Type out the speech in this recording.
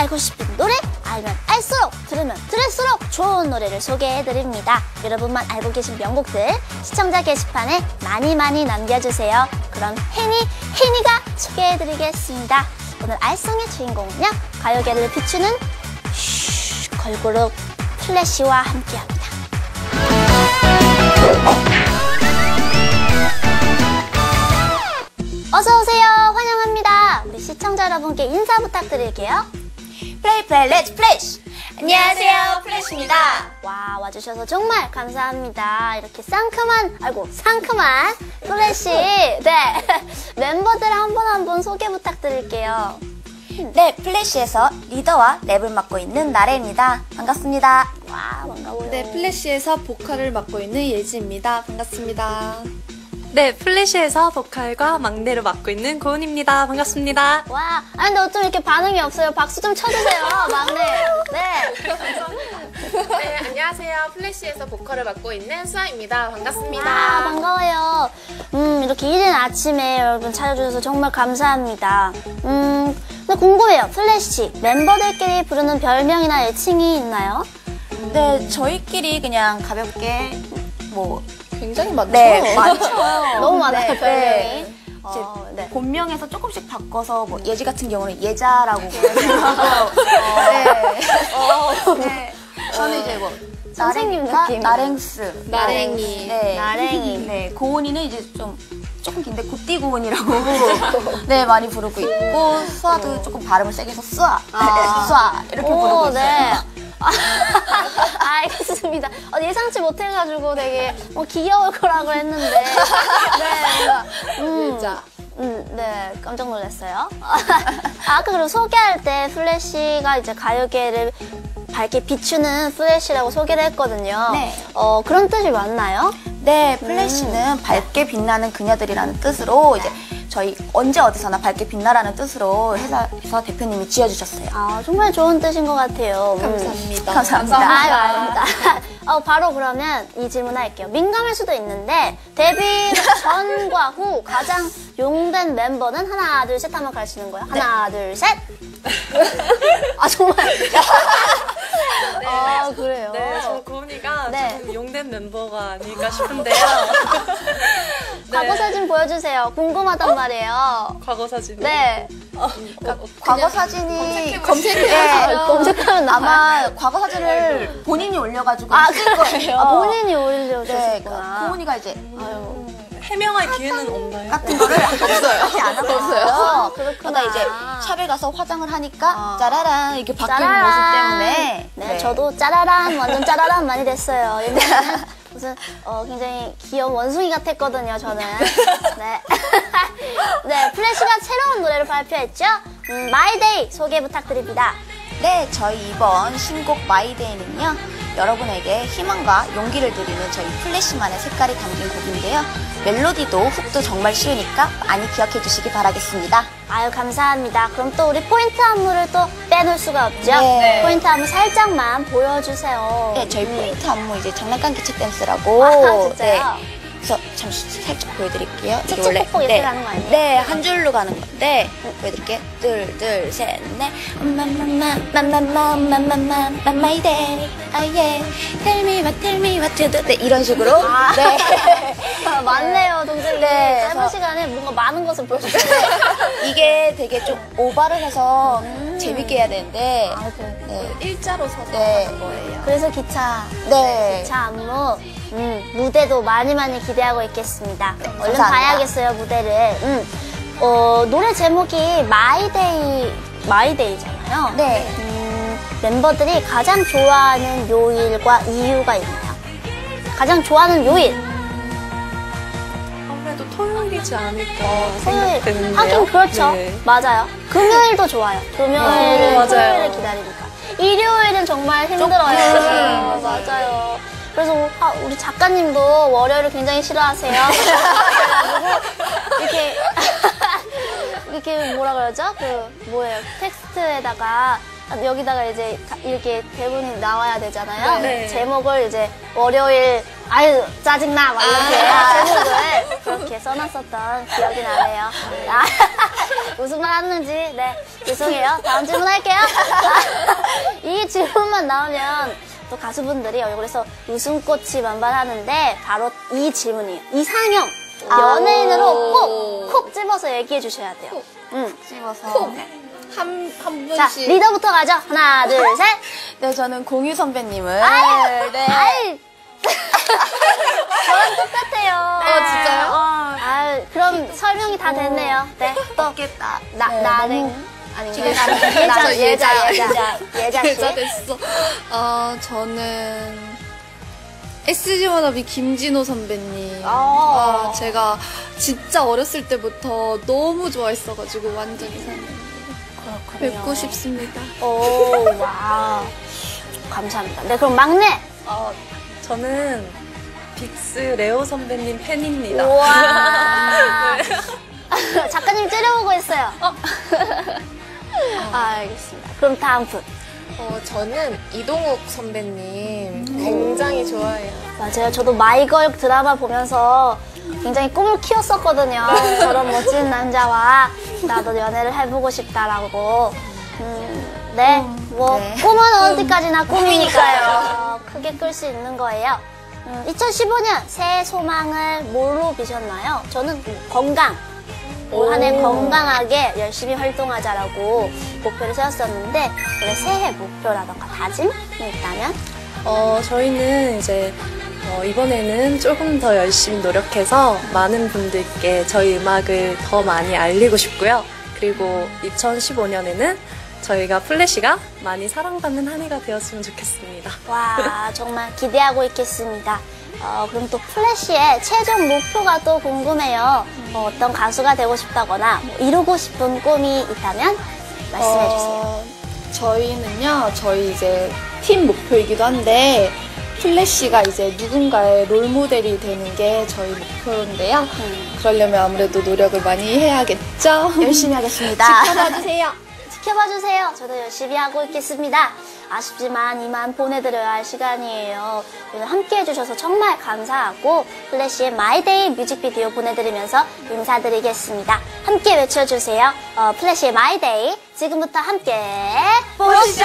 알고 싶은 노래 알면 알수록 들으면 들을수록 좋은 노래를 소개해드립니다. 여러분만 알고 계신 명곡들 시청자 게시판에 많이 많이 남겨주세요. 그럼 혜니 혜니가 소개해드리겠습니다. 오늘 알성의 주인공은요 가요계를 비추는 슈, 걸그룹 플래시와 함께합니다. 어서 오세요. 환영합니다. 우리 시청자 여러분께 인사 부탁드릴게요. 플레이 플레이 렛츠 플래시 안녕하세요 플래시입니다 와 와주셔서 정말 감사합니다. 이렇게 상큼한 아이고 상큼한 플래시 네 멤버들 한분 한 분 소개 부탁드릴게요. 네 플래시에서 리더와 랩을 맡고 있는 나래입니다 반갑습니다 와 반가워요. 네, 플래시에서 보컬을 맡고 있는 예지입니다. 반갑습니다. 네, 플래시에서 보컬과 막내를 맡고 있는 고은입니다. 반갑습니다. 와, 아 근데 어쩜 이렇게 반응이 없어요? 박수 좀 쳐주세요, 막내. 네. 네, 안녕하세요. 플래시에서 보컬을 맡고 있는 수아입니다. 반갑습니다. 아, 반가워요. 음, 이렇게 이른 아침에 여러분 찾아주셔서 정말 감사합니다. 음, 근데 궁금해요. 플래시 멤버들끼리 부르는 별명이나 애칭이 있나요? 네 저희끼리 그냥 가볍게 뭐 굉장히 많죠? 네, 많죠. 너무 많아요, 네. 네. 어, 네. 본명에서 조금씩 바꿔서 뭐 예지 같은 경우는 예자라고 부르고 네. 네. 저는 이제 뭐 선생님 나랭- 느낌. 나랭스 나랭이. 네. 나랭이. 네 고은이는 이제 좀 조금 긴데 굿띠 고은이라고 네 많이 부르고 있고 수아도 조금 발음을 세게 해서 수아 수아 이렇게 부르고 오, 있어요 네. 알겠습니다. 어, 예상치 못해가지고 되게 뭐 귀여울 거라고 했는데. 네, 음, 진짜. 음, 네, 깜짝 놀랐어요. 아까 그리고 소개할 때 플래시가 이제 가요계를 밝게 비추는 플래시라고 소개를 했거든요. 네. 어, 그런 뜻이 맞나요? 네, 플래시는 밝게 빛나는 그녀들이라는 뜻으로 이제 저희 언제 어디서나 밝게 빛나라는 뜻으로 회사에서 대표님이 지어주셨어요. 아, 정말 좋은 뜻인 것 같아요. 음. 감사합니다. 감사합니다. 아유, 아닙니다. 어, 바로 그러면 이 질문 할게요. 민감할 수도 있는데, 데뷔 전과 후 가장 용된 멤버는 하나, 둘, 셋 하면 가르치는 거예요. 하나, 둘, 셋! 아, 정말. 아, 그래요? 네, 저 고은이가 네. 조금 용된 멤버가 아닐까 싶은데요. 과거 사진 보여주세요. 궁금하단 말이에요. 과거 사진. 네. 과거 사진이 검색해요. 검색하면 나와. 아마 과거 사진을 본인이 올려가지고 아, 쓸 거예요. 아, 본인이 네, 올려주셨구나. 고은이가 이제 해명할 기회는 없나요? 같은 거를 없어요. 하지 않았어요. 아, 그렇구나. 그러다 이제 샵에 가서 화장을 하니까 짜라란 이렇게 바뀐 짜라란. 모습 때문에 네, 저도 짜라란 완전 짜라란 많이 됐어요. 무슨 어, 굉장히 귀여운 원숭이 같았거든요. 저는. 네. 네, 플래시가 새로운 노래를 발표했죠. 음, 마이데이 소개 부탁드립니다. 네, 저희 이번 신곡 마이데이는요, 여러분에게 희망과 용기를 드리는 저희 플래시만의 색깔이 담긴 곡인데요. 멜로디도 훅도 정말 쉬우니까 많이 기억해 주시기 바라겠습니다. 아유 감사합니다. 그럼 또 우리 포인트 안무를 또 빼놓을 수가 없죠. 네. 포인트 안무 살짝만 보여주세요. 네, 저희 포인트 안무 이제 장난감 기체 댄스라고. 아, 진짜요? 네. 그래서 잠시 살짝 보여드릴게요. 이게 칙칙폭폭 이렇게 가는 거 아니에요? 네, 한 줄로 가는 건데 보여드릴게요. 둘, 둘, 셋, 넷. 마마마, 마마마, 마마마, 마마이 데이. 아 예. Tell me what, tell me what to do. 네, 이런 식으로. 네. 아, 맞네요, 동생님. 네, 짧은 그래서- 시간에 뭔가 많은 것을 보여주셨어요. 이게 되게 좀 오바를 해서 재밌게 해야 되는데. 아. 네. 일자로 서서 네. 하는 거예요. 그래서 기차 네. 자 안무 음, 무대도 많이 많이 기대하고 있 겠습니다. 얼른 감사합니다. 봐야겠어요 무대를. 음, 어, 노래 제목이 마이데이 마이데이잖아요. 네. 음, 멤버들이 가장 좋아하는 요일과 이유가 있나요? 가장 좋아하는 요일. 아무래도 토요일이지 않을까 토요일. 생각되는데요. 하긴 그렇죠. 네. 맞아요. 금요일도 좋아요. 금요일은 어, 맞아요. 토요일을 기다리니까. 일요일은 정말 힘들어요. 네, 맞아요. 그래서 아, 우리 작가님도 월요일을 굉장히 싫어하세요. 이렇게 이렇게 뭐라 그러죠? 그 뭐예요? 텍스트에다가 여기다가 이제 다- 이렇게 대본이 나와야 되잖아요. 네. 제목을 이제 월요일 아유 짜증나 막 이렇게 제목을 그렇게 써놨었던 기억이 나네요. 아, 무슨 말 하는지 네 죄송해요. 다음 질문 할게요. 이 질문만 나오면 또 가수분들이 얼굴에서 웃음꽃이 만발하는데 바로 이 질문이에요. 이상형 연예인으로 꼭 콕 집어서 얘기해 주셔야 돼요. 응. 집어서. 한, 한자 분씩. 리더부터 가죠. 하나 둘 셋. 네, 저는 공유 선배님을. 아이, 네. 아이. 저랑 똑같아요. 어, 진짜요? 아, 그럼 설명이 다 됐네요. 네, 또. 없겠다. 나, 네, 나는. 아닌가요? 기대가 예자, 나- 예자, 예자, 예자, 예자 됐어. 어, 저는 SG 워너비 김진호 선배님. 어. 아, 제가 진짜 어렸을 때부터 너무 좋아했어가지고 완전 히 선배님. 그렇군요. 뵙고 싶습니다. 오, 와. 감사합니다. 네, 그럼 막내. 어, 저는 빅스 레오 선배님 팬입니다. 우와. 작가님 째려보고 있어요. 아, 알겠습니다. 그럼 다음 분. 어, 저는 이동욱 선배님 굉장히 좋아해요. 맞아요. 저도 마이걸 드라마 보면서 굉장히 꿈을 키웠었거든요. 저런 멋진 남자와 나도 연애를 해보고 싶다라고. 음, 네. 뭐, 네. 꿈은 어디까지나 꿈이니까요. 크게 끌 수 있는 거예요. 음, 2015년 새해 소망을 뭘로 비셨나요? 저는 건강. 올 한 해 건강하게 열심히 활동하자라고 목표를 세웠었는데, 올해 새해 목표라던가 다짐이 있다면? 어, 저희는 이제 어, 이번에는 조금 더 열심히 노력해서 많은 분들께 저희 음악을 더 많이 알리고 싶고요. 그리고 2015년에는 저희가 플래시가 많이 사랑받는 한 해가 되었으면 좋겠습니다. 와 정말 기대하고 있겠습니다. 어, 그럼 또 플래시의 최종 목표가 또 궁금해요. 어, 떤 가수가 되고 싶다거나 뭐 이루고 싶은 꿈이 있다면 말씀해 주세요. 어, 저희는요, 저희 이제 팀 목표이기도 한데, 플래시가 이제 누군가의 롤모델이 되는 게 저희 목표인데요. 그러려면 아무래도 노력을 많이 해야겠죠? 열심히 하겠습니다. 지켜봐 주세요. 지켜봐 주세요. 저도 열심히 하고 있겠습니다. 아쉽지만 이만 보내드려야 할 시간이에요. 오늘 함께 해주셔서 정말 감사하고 플래시의 마이데이 뮤직비디오 보내드리면서 인사드리겠습니다. 함께 외쳐주세요. 어, 플래시의 마이데이 지금부터 함께 보시죠.